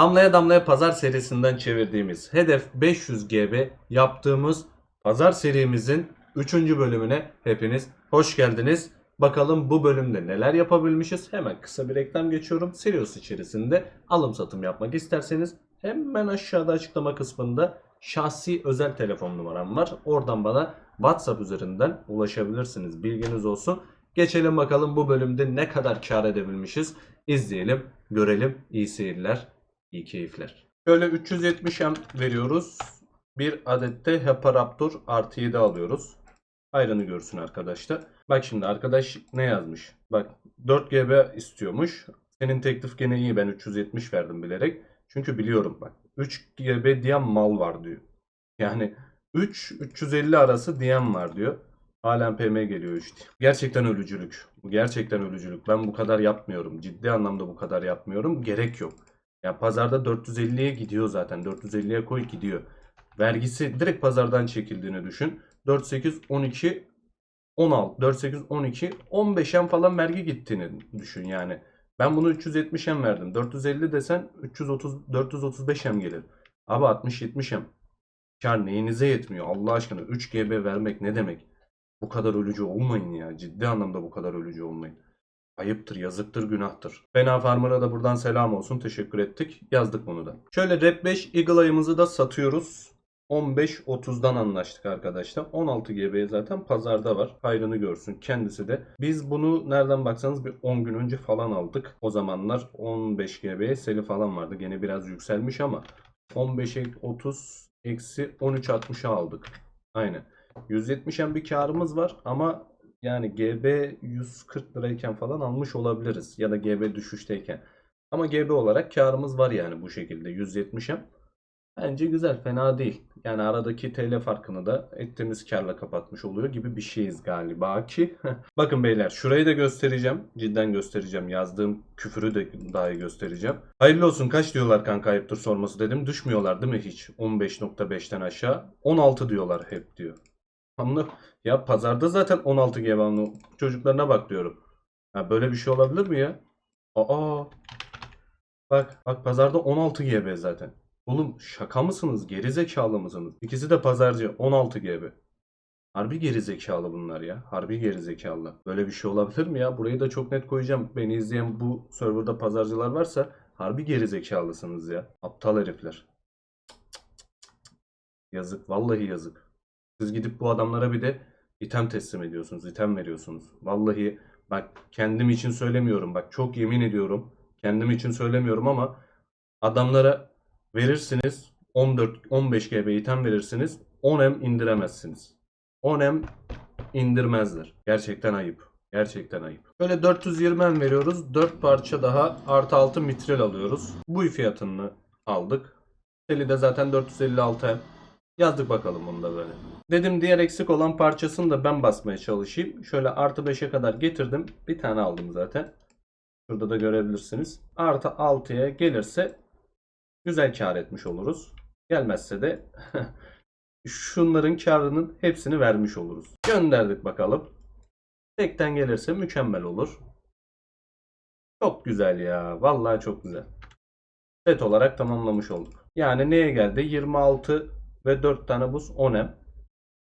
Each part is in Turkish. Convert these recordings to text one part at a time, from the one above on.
Damlaya Damlaya Pazar serisinden çevirdiğimiz Hedef 500 GB yaptığımız Pazar serimizin 3. bölümüne hepiniz hoş geldiniz. Bakalım bu bölümde neler yapabilmişiz? Hemen kısa bir reklam geçiyorum. Sirius içerisinde alım satım yapmak isterseniz hemen aşağıda açıklama kısmında şahsi özel telefon numaram var. Oradan bana WhatsApp üzerinden ulaşabilirsiniz. Bilginiz olsun. Geçelim bakalım bu bölümde ne kadar kar edebilmişiz. İzleyelim, görelim. İyi seyirler, iyi keyifler. Şöyle 370 M veriyoruz. Bir adette Heparaptor artı 7 alıyoruz. Hayrını görsün arkadaşlar. Bak şimdi arkadaş ne yazmış? Bak 4 GB istiyormuş. Senin teklif gene iyi ben 370 verdim bilerek. Çünkü biliyorum bak 3 GB diyen mal var diyor. Yani 3 350 arası diyen var diyor. Halen PM geliyor işte. Gerçekten ölücülük. Gerçekten ölücülük. Ben bu kadar yapmıyorum. Ciddi anlamda bu kadar yapmıyorum. Gerek yok. Ya pazarda 450'ye gidiyor zaten. 450'ye koy gidiyor. Vergisi direkt pazardan çekildiğini düşün. 48 12 16 48 12 15'en falan vergi gittiğini düşün yani. Ben bunu 370'en verdim. 450 desen 330 435'em gelir. Abi 60 70'em. Kar neyinize yetmiyor Allah aşkına 3 GB vermek ne demek? Bu kadar ölücü olmayın ya. Ciddi anlamda bu kadar ölücü olmayın. Ayıptır, yazıktır, günahtır. Fena Farmer'a da buradan selam olsun. Teşekkür ettik. Yazdık bunu da. Şöyle Rap 5 Eagle ayımızı da satıyoruz. 15.30'dan anlaştık arkadaşlar. 16 GB zaten pazarda var. Hayrını görsün kendisi de. Biz bunu nereden baksanız bir 10 gün önce falan aldık. O zamanlar 15 GB seli falan vardı. Gene biraz yükselmiş ama 15'e 30 eksi 13.60'a aldık. Aynen. 170'en bir karımız var ama yani GB 140 lirayken falan almış olabiliriz. Ya da GB düşüşteyken. Ama GB olarak karımız var yani bu şekilde 170'em. Bence güzel fena değil. Yani aradaki TL farkını da ettiğimiz karla kapatmış oluyor gibi bir şeyiz galiba ki. Bakın beyler şurayı da göstereceğim. Cidden göstereceğim. Yazdığım küfürü de daha iyi göstereceğim. Hayırlı olsun kaç diyorlar kanka ayıptır sorması dedim. Düşmüyorlar değil mi hiç? 15.5'ten aşağı. 16 diyorlar hep diyor. Anlı ya pazarda zaten 16 GB anlı. Çocuklarına bak diyorum. Ha böyle bir şey olabilir mi ya? Aa. Bak bak pazarda 16 GB zaten. Oğlum şaka mısınız? Geri zekalı mısınız? İkisi de pazarcı 16 GB. Harbi geri zekalı bunlar ya. Harbi geri zekalı. Böyle bir şey olabilir mi ya? Burayı da çok net koyacağım. Beni izleyen bu serverda pazarcılar varsa harbi geri zekalısınız ya. Aptal herifler. Yazık. Vallahi yazık. Siz gidip bu adamlara bir de item teslim ediyorsunuz. item veriyorsunuz. Vallahi bak kendim için söylemiyorum. Bak çok yemin ediyorum. Kendim için söylemiyorum ama adamlara verirsiniz 14 15 GB item verirsiniz 10M indiremezsiniz. 10M indirmezler. Gerçekten ayıp. Gerçekten ayıp. Böyle 420 M veriyoruz. 4 parça daha artı 6 mitril alıyoruz. Bu fiyatını aldık. Teli de zaten 456 M. Yazdık bakalım bunu da böyle. Dedim diğer eksik olan parçasını da ben basmaya çalışayım. Şöyle artı 5'e kadar getirdim. Bir tane aldım zaten. Şurada da görebilirsiniz. Artı 6'ya gelirse güzel kar etmiş oluruz. Gelmezse de şunların karının hepsini vermiş oluruz. Gönderdik bakalım. Tekten gelirse mükemmel olur. Çok güzel ya. Vallahi çok güzel. Set olarak tamamlamış olduk. Yani neye geldi? 26 ve 4 tane buz 10M.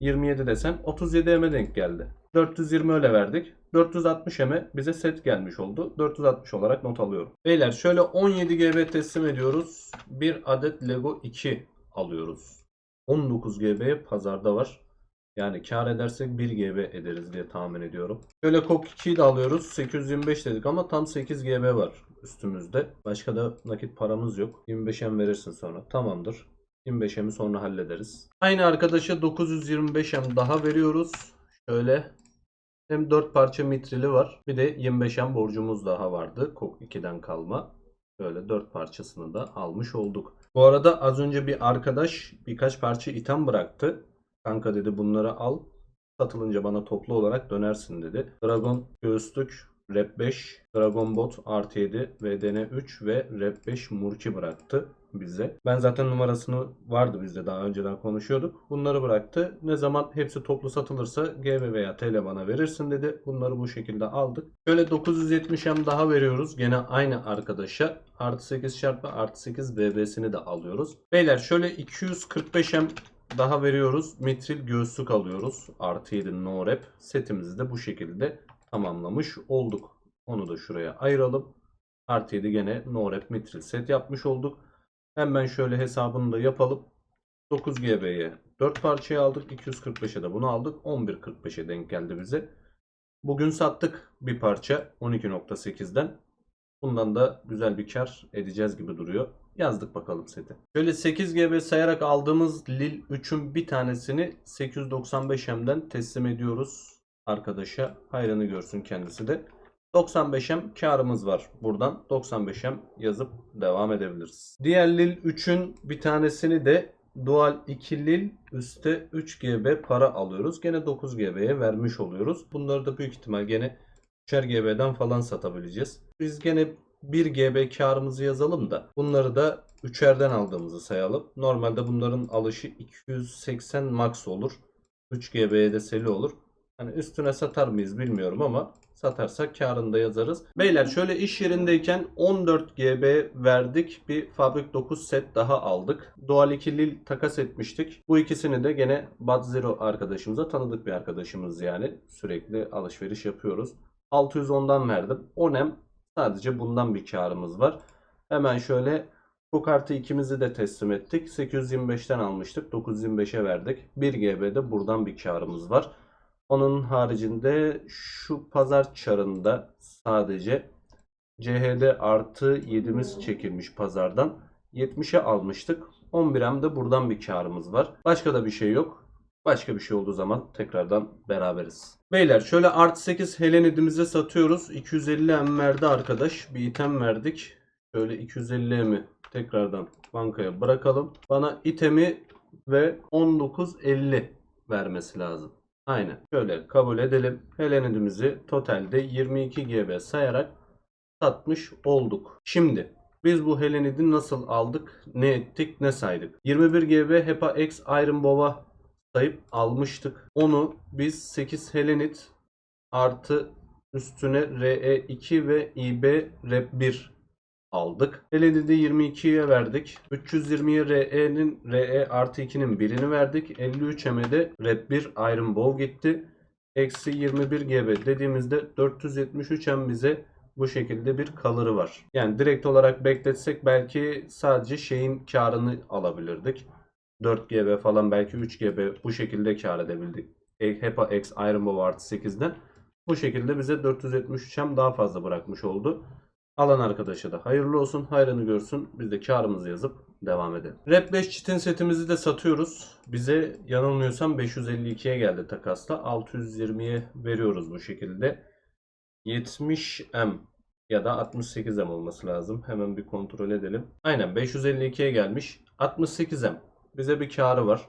27 desen 37 M'e denk geldi. 420 öyle verdik. 460 M'e bize set gelmiş oldu. 460 olarak not alıyorum. Beyler şöyle 17 GB teslim ediyoruz. Bir adet Lego 2 alıyoruz. 19 GB pazarda var. Yani kar edersek 1 GB ederiz diye tahmin ediyorum. Şöyle KOK 2'yi de alıyoruz. 825 dedik ama tam 8 GB var üstümüzde. Başka da nakit paramız yok. 25M verirsin sonra. Tamamdır. 25M'i sonra hallederiz. Aynı arkadaşa 925M daha veriyoruz. Şöyle hem 4 parça mitrili var. Bir de 25M borcumuz daha vardı. KOK 2'den kalma. Böyle 4 parçasını da almış olduk. Bu arada az önce bir arkadaş birkaç parça item bıraktı. Kanka dedi bunları al. Satılınca bana toplu olarak dönersin dedi. Dragon göğüslük Rap 5, Dragon Bot artı 7, VDN 3 ve Rap 5 Murki bıraktı. Bize. Ben zaten numarasını vardı bizde daha önceden konuşuyorduk. Bunları bıraktı. Ne zaman hepsi toplu satılırsa GB veya TL bana verirsin dedi. Bunları bu şekilde aldık. Şöyle 970M daha veriyoruz. Gene aynı arkadaşa. Artı 8 çarpı artı 8 BB'sini de alıyoruz. Beyler şöyle 245M daha veriyoruz. Mitril göğüslük alıyoruz. Artı 7 no rep. Setimizi de bu şekilde tamamlamış olduk. Onu da şuraya ayıralım. Artı 7 gene no rep mitril set yapmış olduk. Hemen şöyle hesabını da yapalım. 9 GB'ye 4 parçayı aldık. 245'e de bunu aldık. 11.45'e denk geldi bize. Bugün sattık bir parça 12.8'den. Bundan da güzel bir kar edeceğiz gibi duruyor. Yazdık bakalım seti. Şöyle 8 GB sayarak aldığımız Lil 3'ün bir tanesini 895M'den teslim ediyoruz arkadaşa. Hayrını görsün kendisi de. 95M karımız var buradan. 95M yazıp devam edebiliriz. Diğer Lil 3'ün bir tanesini de Dual 2 Lil üstte 3 GB para alıyoruz. Gene 9 GB'ye vermiş oluyoruz. Bunları da büyük ihtimal gene 3'er GB'den falan satabileceğiz. Biz gene 1 GB karımızı yazalım da bunları da 3'erden aldığımızı sayalım. Normalde bunların alışı 280 max olur. 3 GB'ye de seli olur. Hani üstüne satar mıyız bilmiyorum ama satarsak karını da yazarız. Beyler şöyle iş yerindeyken 14 GB verdik. Bir Fabrik 9 set daha aldık. Dual 2 Lil takas etmiştik. Bu ikisini de gene Bad Zero arkadaşımıza tanıdık bir arkadaşımız yani. Sürekli alışveriş yapıyoruz. 610'dan verdim. Onem sadece bundan bir karımız var. Hemen şöyle bu kartı ikimizi de teslim ettik. 825'ten almıştık. 925'e verdik. 1 GB'de buradan bir karımız var. Onun haricinde şu pazar çarında sadece CHD artı 7'miz çekilmiş pazardan. 70'e almıştık. 11'em de buradan bir karımız var. Başka da bir şey yok. Başka bir şey olduğu zaman tekrardan beraberiz. Beyler şöyle artı 8 Helenidimize satıyoruz. 250 M verdi arkadaş. Bir item verdik. Şöyle 250 M'i tekrardan bankaya bırakalım. Bana itemi ve 19.50 vermesi lazım. Aynen. Şöyle kabul edelim. Helenidimizi totalde 22 GB sayarak satmış olduk. Şimdi biz bu Helenid'i nasıl aldık, ne ettik, ne saydık? 21 GB HEPA X Iron Bow'a sayıp almıştık. Onu biz 8 Helenid artı üstüne RE2 ve IB Rep 1 aldık. Helenid'i 22'ye verdik. 320'ye RE'nin RE artı 2'nin birini verdik. 53 de Rep 1 Iron Bow gitti. Eksi 21 GB dediğimizde 473 M bize bu şekilde bir kalırı var. Yani direkt olarak bekletsek belki sadece şeyin karını alabilirdik. 4 GB falan belki 3 GB bu şekilde kar edebildik. E, HEPA X Iron Bow artı 8'den. Bu şekilde bize 473 M daha fazla bırakmış oldu. Alan arkadaşa da hayırlı olsun, hayrını görsün. Biz de karımızı yazıp devam edelim. Rap 5 çitin setimizi de satıyoruz. Bize yanılmıyorsam 552'ye geldi takasla. 620'ye veriyoruz bu şekilde. 70M ya da 68M olması lazım. Hemen bir kontrol edelim. Aynen 552'ye gelmiş. 68M. Bize bir karı var.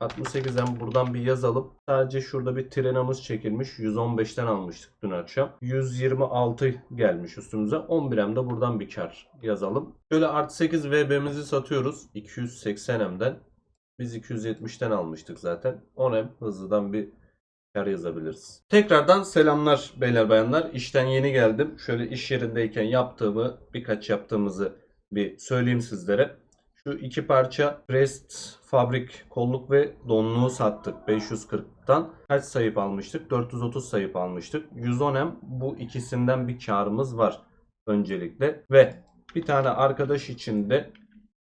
68'den buradan bir yazalım. Sadece şurada bir trenamız çekilmiş. 115'ten almıştık dün akşam. 126 gelmiş üstümüze. 11'em de buradan bir kar yazalım. Şöyle artı 8 VB'mizi satıyoruz. 280M'den. Biz 270'ten almıştık zaten. 10M hızlıdan bir kar yazabiliriz. Tekrardan selamlar beyler bayanlar. İşten yeni geldim. Şöyle iş yerindeyken yaptığımı birkaç yaptığımızı bir söyleyeyim sizlere. Şu iki parça Rest fabrik kolluk ve donluğu sattık 540'tan. Kaç sayıp almıştık? 430 sayıp almıştık. 110M bu ikisinden bir karımız var öncelikle. Ve bir tane arkadaş için de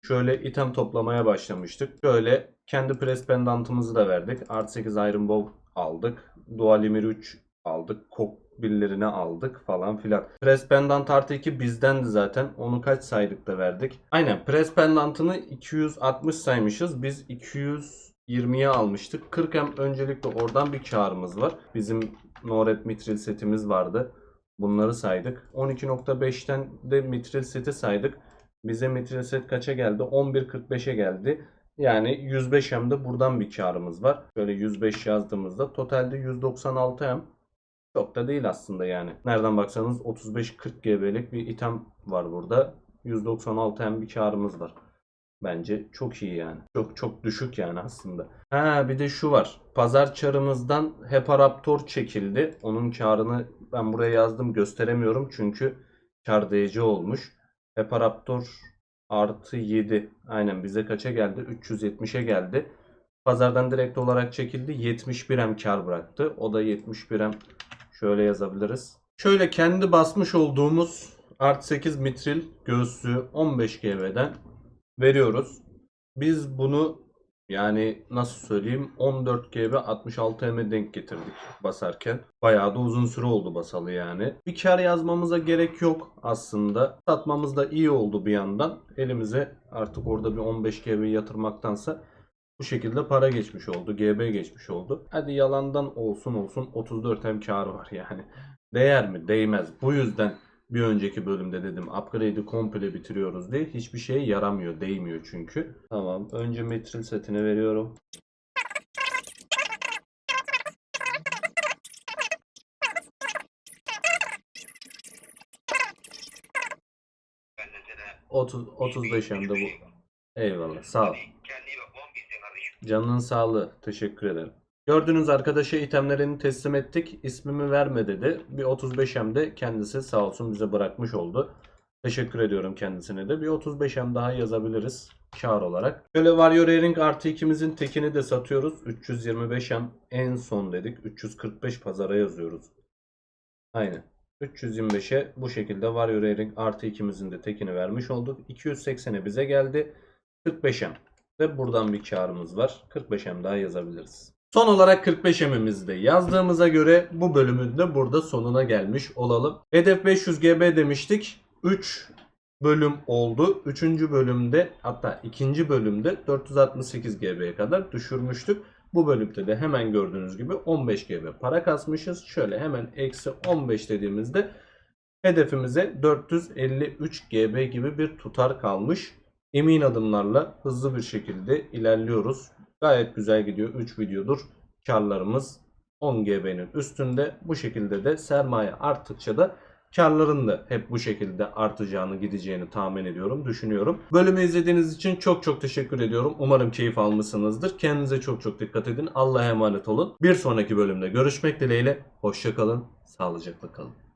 şöyle item toplamaya başlamıştık. Şöyle kendi pres pendantımızı da verdik. Art 8 Iron Bow aldık. Dual Emir 3 aldık. Kok birilerine aldık falan filan. Press Pendant artı 2 bizdendi zaten. Onu kaç saydık da verdik. Aynen Press Pendant'ını 260 saymışız. Biz 220'ye almıştık. 40 hem öncelikle oradan bir karımız var. Bizim Norep Mitril setimiz vardı. Bunları saydık. 12.5'ten de Mitril seti saydık. Bize Mitril set kaça geldi? 11.45'e geldi. Yani 105 hem de buradan bir karımız var. Şöyle 105 yazdığımızda totalde 196 hem çok da değil aslında yani. Nereden baksanız 35-40 GB'lik bir item var burada. 196 hem bir karımız var. Bence çok iyi yani. Çok çok düşük yani aslında. Ha bir de şu var. Pazar çarımızdan Heparaptor çekildi. Onun karını ben buraya yazdım gösteremiyorum çünkü kar DC olmuş. Heparaptor artı 7. Aynen bize kaça geldi? 370'e geldi. Pazardan direkt olarak çekildi. 71 em kar bıraktı. O da 71 em şöyle yazabiliriz. Şöyle kendi basmış olduğumuz Art 8 mitril göğsü 15 GB'den veriyoruz. Biz bunu yani nasıl söyleyeyim 14 GB 66 M'e denk getirdik basarken. Bayağı da uzun süre oldu basalı yani. Bir kar yazmamıza gerek yok aslında. Satmamız da iyi oldu bir yandan. Elimize artık orada bir 15 GB yatırmaktansa bu şekilde para geçmiş oldu. GB geçmiş oldu. Hadi yalandan olsun olsun 34 M karı var yani. Değer mi? Değmez. Bu yüzden bir önceki bölümde dedim upgrade'i komple bitiriyoruz diye hiçbir şeye yaramıyor, değmiyor çünkü. Tamam, önce metril setini veriyorum. 30 35 hem bu. Eyvallah. Sağ ol. Canının sağlığı. Teşekkür ederim. Gördüğünüz arkadaşa itemlerini teslim ettik. İsmimi verme dedi. Bir 35M de kendisi sağ olsun bize bırakmış oldu. Teşekkür ediyorum kendisine de. Bir 35M daha yazabiliriz kar olarak. Şöyle Warrior Airing artı ikimizin tekini de satıyoruz. 325M en son dedik. 345 pazara yazıyoruz. Aynen. 325'e bu şekilde Warrior Airing artı ikimizin de tekini vermiş olduk. 280'e bize geldi. 45M. Ve buradan bir karımız var. 45M daha yazabiliriz. Son olarak 45M'imizi de yazdığımıza göre bu bölümün de burada sonuna gelmiş olalım. Hedef 500 GB demiştik. 3 bölüm oldu. 3. bölümde hatta 2. bölümde 468 GB'ye kadar düşürmüştük. Bu bölümde de hemen gördüğünüz gibi 15 GB para kasmışız. Şöyle hemen eksi 15 dediğimizde hedefimize 453 GB gibi bir tutar kalmış. Emin adımlarla hızlı bir şekilde ilerliyoruz. Gayet güzel gidiyor. 3 videodur. Karlarımız 10 GB'nin üstünde. Bu şekilde de sermaye arttıkça da karların da hep bu şekilde artacağını gideceğini tahmin ediyorum, düşünüyorum. Bölümü izlediğiniz için çok çok teşekkür ediyorum. Umarım keyif almışsınızdır. Kendinize çok çok dikkat edin. Allah'a emanet olun. Bir sonraki bölümde görüşmek dileğiyle. Hoşçakalın, sağlıcakla kalın.